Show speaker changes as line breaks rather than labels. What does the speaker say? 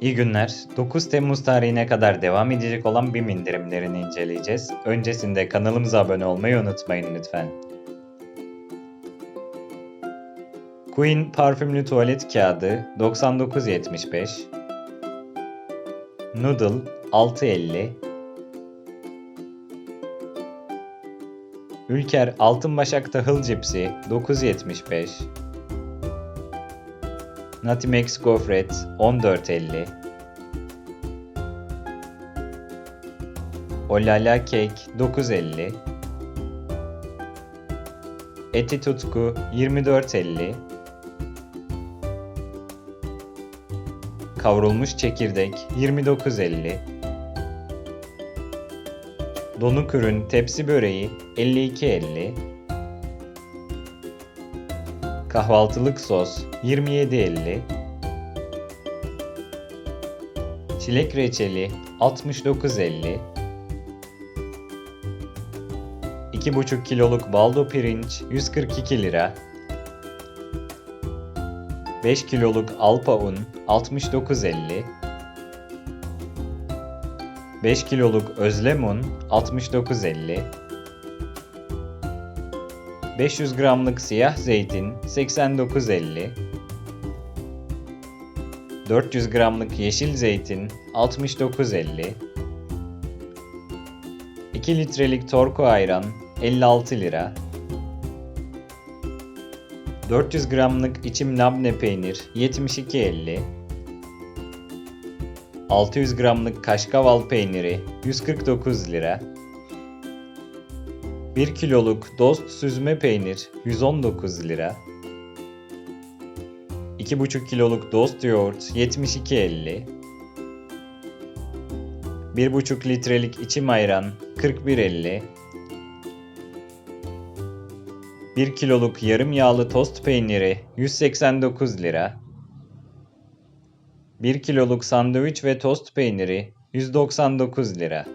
İyi günler. 9 Temmuz tarihine kadar devam edecek olan BİM indirimlerini inceleyeceğiz. Öncesinde kanalımıza abone olmayı unutmayın lütfen. Queen parfümlü tuvalet kağıdı 99.75 Noodle 6.50 Ülker Altın Başak Tahıl Cipsi 9.75 Natimex Gofret 14.50 Olala Cake 9.50 Eti Tutku 24.50 Kavrulmuş çekirdek 29.50 Donuk ürün tepsi böreği 52.50 Kahvaltılık sos 27.50 Çilek reçeli 69.50 2,5 kiloluk baldo pirinç 142 lira. 5 kiloluk alpa un 69.50 5 kiloluk özlem un 69.50 500 gramlık siyah zeytin 89.50 400 gramlık yeşil zeytin 69.50 2 litrelik torku ayran 56 lira. 400 gramlık içim labne peynir 72.50 600 gramlık kaşkaval peyniri 149 lira 1 kiloluk dost süzme peynir 119 lira. 2,5 kiloluk dost yoğurt 72.50 1,5 litrelik içim ayran 41.50 1 kiloluk yarım yağlı tost peyniri 189 lira. 1 kiloluk sandviç ve tost peyniri 199 lira